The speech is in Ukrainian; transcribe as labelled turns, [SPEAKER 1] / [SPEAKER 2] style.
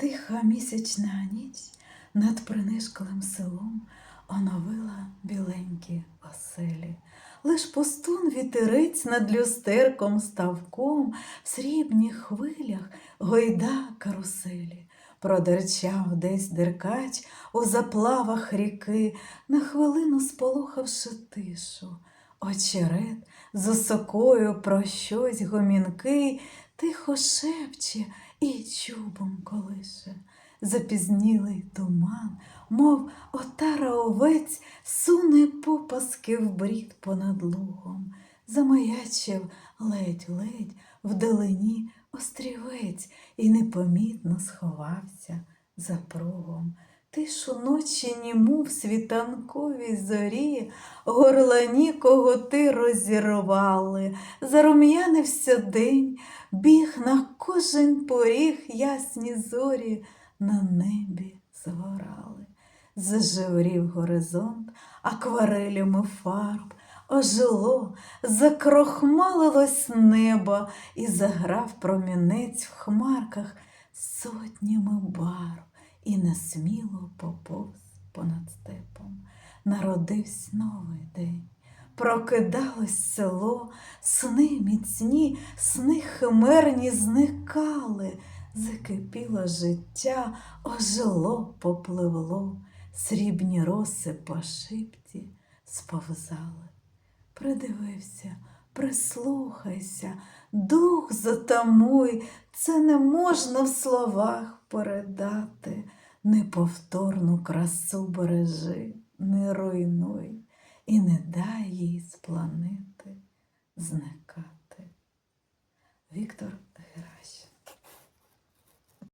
[SPEAKER 1] Тиха місячна ніч над принишклим селом оновила біленькі оселі. Лиш пустун вітерець над люстерком ставком в срібних хвилях гойда каруселі. Продерчав десь деркач у заплавах ріки, на хвилину сполохавши тишу. Очерет з осокою про щось гомінкий тихо шепче і чубом. Запізнілий туман, мов отара овець, суне попаски в брід понад лугом. Замаячив ледь-ледь вдалині острівець і непомітно сховався за прогом. Тишу ночі німу в світанковій зорі, горлані коготи розірвали, зарум'янився день, біг на кожен поріг ясні зорі на небі згорали. Зажеврів горизонт акварелями фарб, ожило, закрохмалилось небо і заграв промінець в хмарках сотнями барв і несміло поповз понад степом. Народився новий день. Прокидалось село, сни міцні, сни химерні зникали, закипіло життя, ожило, попливло, срібні роси по шипці сповзали. Придивився, прислухайся, дух затамуй, це не можна в словах передати. Неповторну красу бережи, не руйнуй і не дай їй з планети зникати. Віктор Геращенко